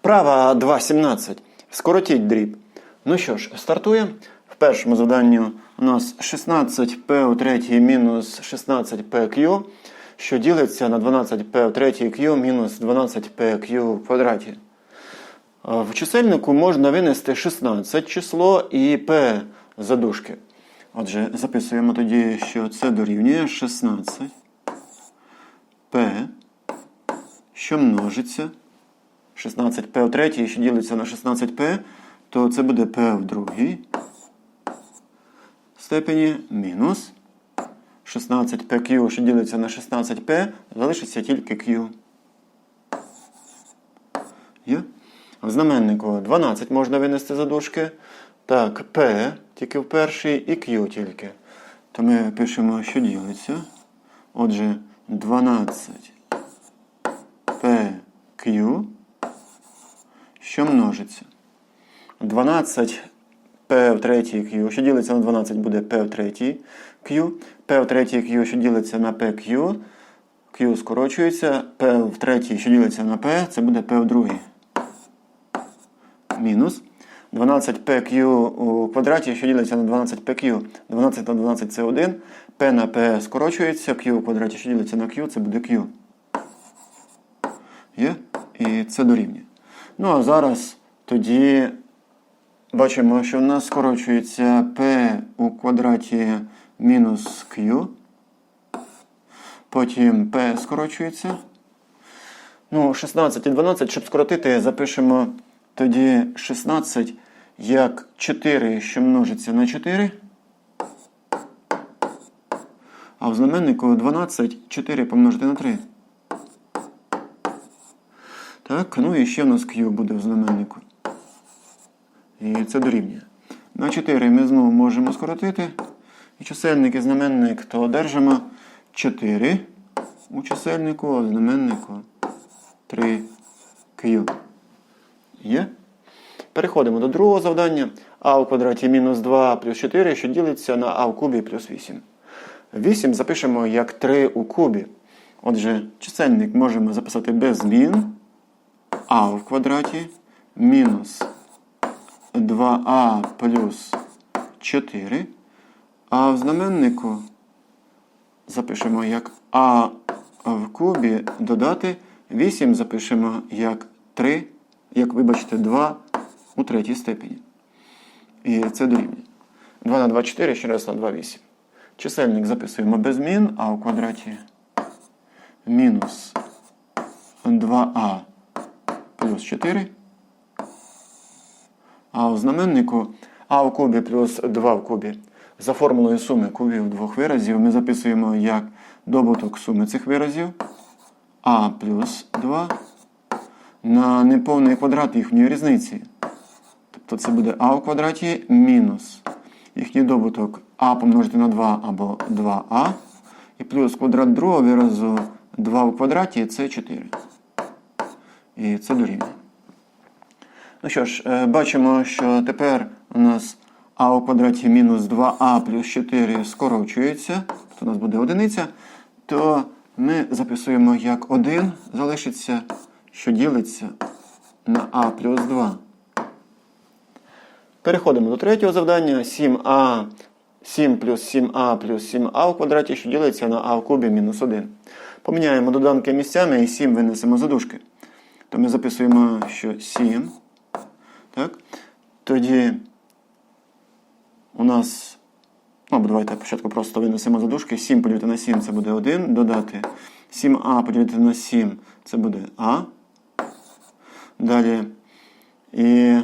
Вправа 2.17. Скоротіть дріб. Ну що ж, стартуємо. В першому завданні у нас 16p у третій мінус 16pq, що ділиться на 12p у третій q мінус 12pq в квадраті. В чисельнику можна винести 16 число і p задушки. Отже, записуємо тоді, що це дорівнює 16 p, що множиться. 16p в третій, що ділиться на 16p, то це буде p в другій степені мінус 16pq, що ділиться на 16p, залишиться тільки q. Є? В знаменнику 12 можна винести за дужки. Так, p тільки в першій і q тільки. То ми пишемо, що ділиться. Отже, 12 pq що множиться. 12 p в третій q, що ділиться на 12, буде p в третій q. p в третій q, що ділиться на pq. q скорочується. p в третій, що ділиться на p, це буде p в другій. Мінус. 12pq у квадраті, що ділиться на 12pq. 12 на 12 це 1. p на p скорочується. q у квадраті, що ділиться на q, це буде q. Є? І це дорівнює. Ну, а зараз тоді бачимо, що в нас скорочується p у квадраті мінус q. Потім p скорочується. Ну, 16 і 12, щоб скоротити, запишемо тоді 16 як 4, що множиться на 4. А в знаменнику 12 4 помножити на 3. Так, ну і ще в нас Q буде в знаменнику. І це дорівнює. На 4 ми знову можемо скоротити. І чисельник і знаменник, то одержимо 4 у чисельнику, а знаменнику 3Q. Є? Переходимо до другого завдання. А у квадраті мінус 2 плюс 4, що ділиться на А в кубі плюс 8. 8 запишемо як 3 у кубі. Отже, чисельник можемо записати без змін а в квадраті мінус 2а плюс 4. А в знаменнику запишемо як а в кубі додати 8 запишемо як 3, як вибачте, 2 у третій степені. І це дорівнює. 2 на 2 4, ще раз на 2 8. Чисельник записуємо без змін, а в квадраті мінус 2а плюс 4. А у знаменнику а в кубі плюс 2 в кубі. За формулою суми кубів двох виразів ми записуємо як добуток суми цих виразів а плюс 2 на неповний квадрат їхньої різниці. Тобто це буде а в квадраті мінус їхній добуток а помножити на 2 або 2а. І плюс квадрат другого виразу 2 в квадраті це 4. І це дорівнює. Ну що ж, е, бачимо, що тепер у нас а у квадраті мінус 2а плюс 4 скорочується, тобто у нас буде одиниця, то ми записуємо як 1 залишиться, що ділиться на а плюс 2. Переходимо до третього завдання. 7а 7 плюс 7а плюс 7а у квадраті, що ділиться на а в кубі мінус 1. Поміняємо доданки місцями і 7 винесемо за дужки. То ми записуємо, що 7. Так? Тоді у нас. Ну, давайте спочатку просто винесемо за дужки. 7 поділити на 7 це буде 1. Додати 7а поділити на 7 це буде А. Далі. І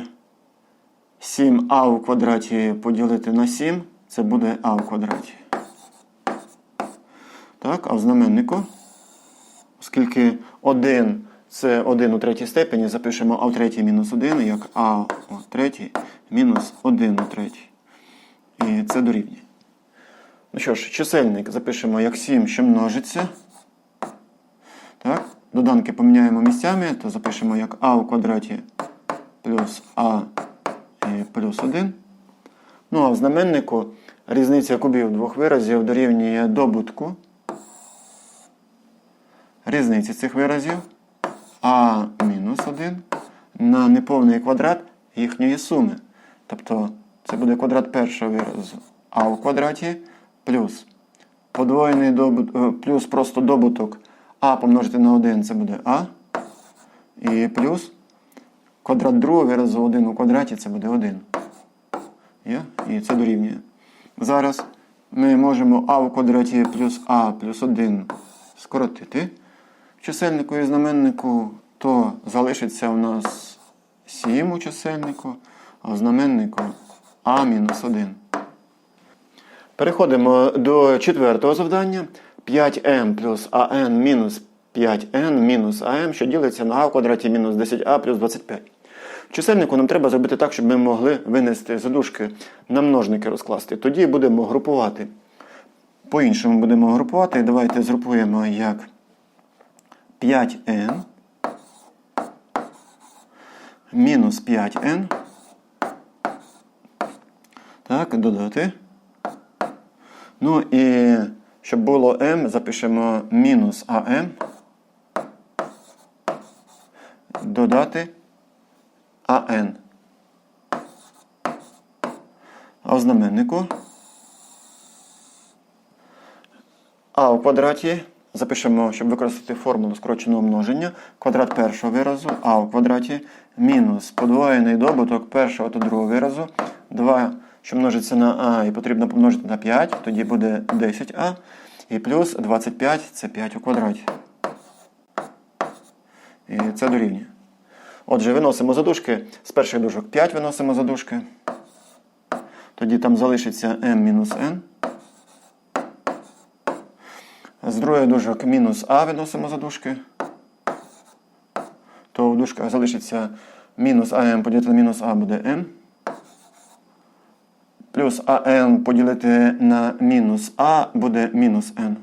7а у квадраті поділити на 7 це буде А в квадраті. Так, а в знаменнику, оскільки 1 це 1 у третій степені, запишемо А в третій мінус 1, як А у третій мінус 1 у третій. І це дорівнює. Ну що ж, чисельник запишемо як 7, що множиться. Так, Доданки поміняємо місцями, то запишемо як А у квадраті плюс А плюс 1. Ну, а в знаменнику різниця кубів двох виразів дорівнює добутку різниці цих виразів а мінус 1 на неповний квадрат їхньої суми. Тобто це буде квадрат першого виразу а у квадраті плюс подвоєний добут, е, плюс просто добуток а помножити на 1 це буде а. І плюс квадрат другого виразу 1 у квадраті це буде 1. Є? І це дорівнює. Зараз ми можемо а у квадраті плюс а плюс 1 скоротити в чисельнику і знаменнику, то залишиться у нас 7 у чисельнику, а в знаменнику А-1. Переходимо до четвертого завдання. 5m плюс an мінус 5n мінус am, що ділиться на а в квадраті мінус 10а плюс 25. В чисельнику нам треба зробити так, щоб ми могли винести задушки на множники розкласти. Тоді будемо групувати. По-іншому будемо групувати. Давайте згрупуємо як 5n мінус 5n. Так, додати. Ну і щоб було m, запишемо мінус АМ. Додати АН. А в знаменнику А у квадраті запишемо, щоб використати формулу скороченого множення. Квадрат першого виразу А у квадраті мінус подвоєний добуток першого та другого виразу. 2, що множиться на А і потрібно помножити на 5, тоді буде 10А. І плюс 25 це 5 у квадраті. І це дорівнює. Отже, виносимо задушки. З перших дужок 5 виносимо задушки. Тоді там залишиться m-n. З другої дужок мінус А виносимо задушки. То в дужках залишиться мінус АМ поділити на мінус А буде m. Плюс АН поділити на мінус А буде мінус n.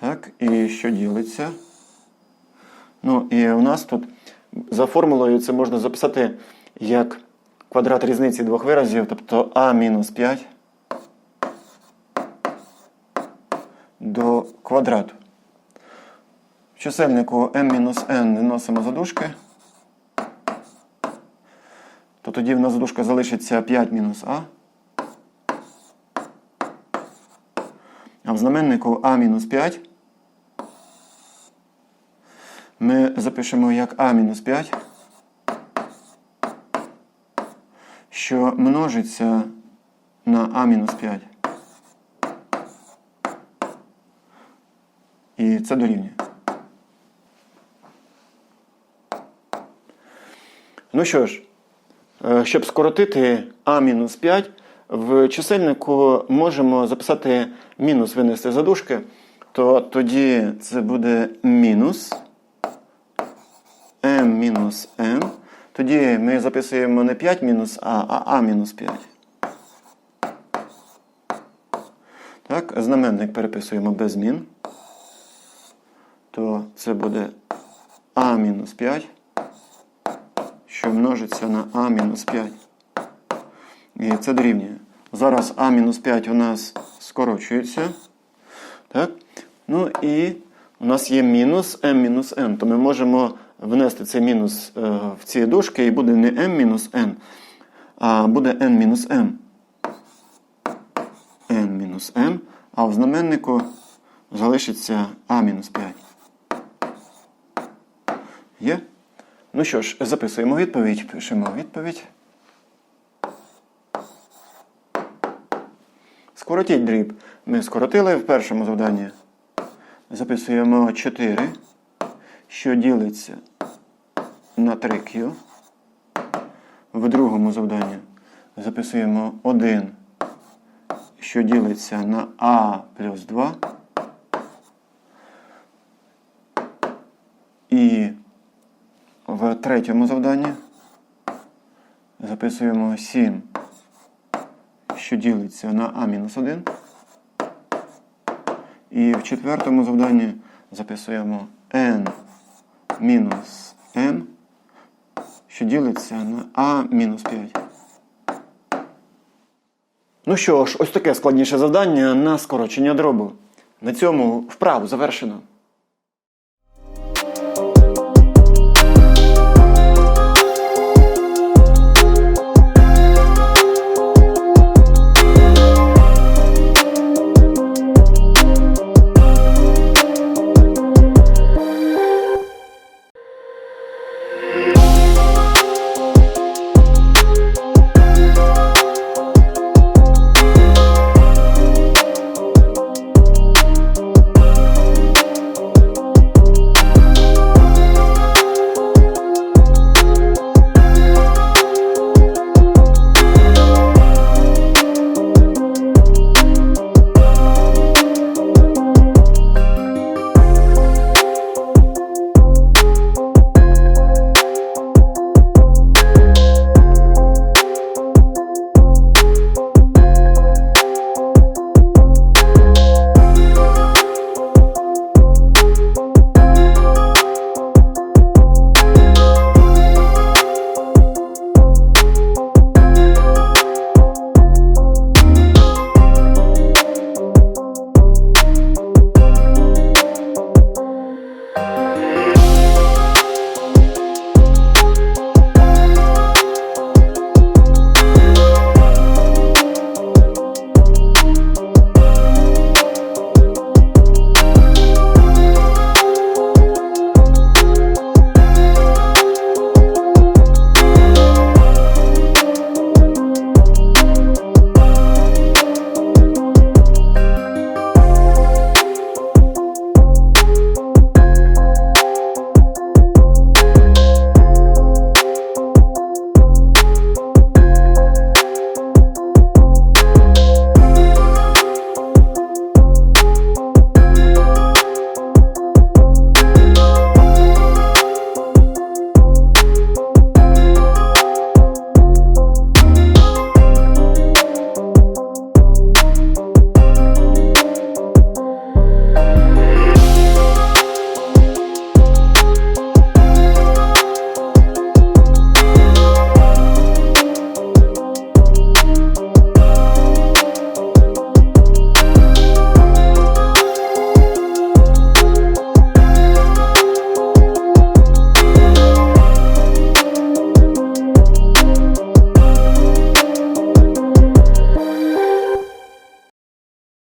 Так, і що ділиться? Ну, і у нас тут за формулою це можна записати як квадрат різниці двох виразів, тобто А мінус 5 до квадрату. В чисельнику m-n виносимо задушки. То тоді в нас задушка залишиться 5 мінус А. А в знаменнику А мінус 5 ми запишемо як А мінус 5, що множиться на А мінус 5. І це дорівнює. Ну що ж, е, щоб скоротити А-5, в чисельнику можемо записати мінус винести задушки, то тоді це буде мінус m мінус m. Тоді ми записуємо не 5 мінус А, а А мінус 5. Так, знаменник переписуємо без змін. Це буде А-5, що множиться на А-5. І це дорівнює. Зараз А-5 у нас скорочується. Так? Ну і у нас є мінус m мінус n. То ми можемо внести цей мінус е, в ці дужки і буде не m мінус n, а буде n мінус m. n мінус m, а в знаменнику залишиться А мінус 5. Є? Ну що ж, записуємо відповідь, пишемо відповідь. Скоротіть дріб. Ми скоротили в першому завданні. Записуємо 4, що ділиться на 3Q. В другому завданні записуємо 1, що ділиться на А плюс 2. І в третьому завданні записуємо 7, що ділиться на А-1. І в четвертому завданні записуємо n мінус m, що ділиться на А-5. Ну що ж, ось таке складніше завдання на скорочення дробу. На цьому вправу завершено.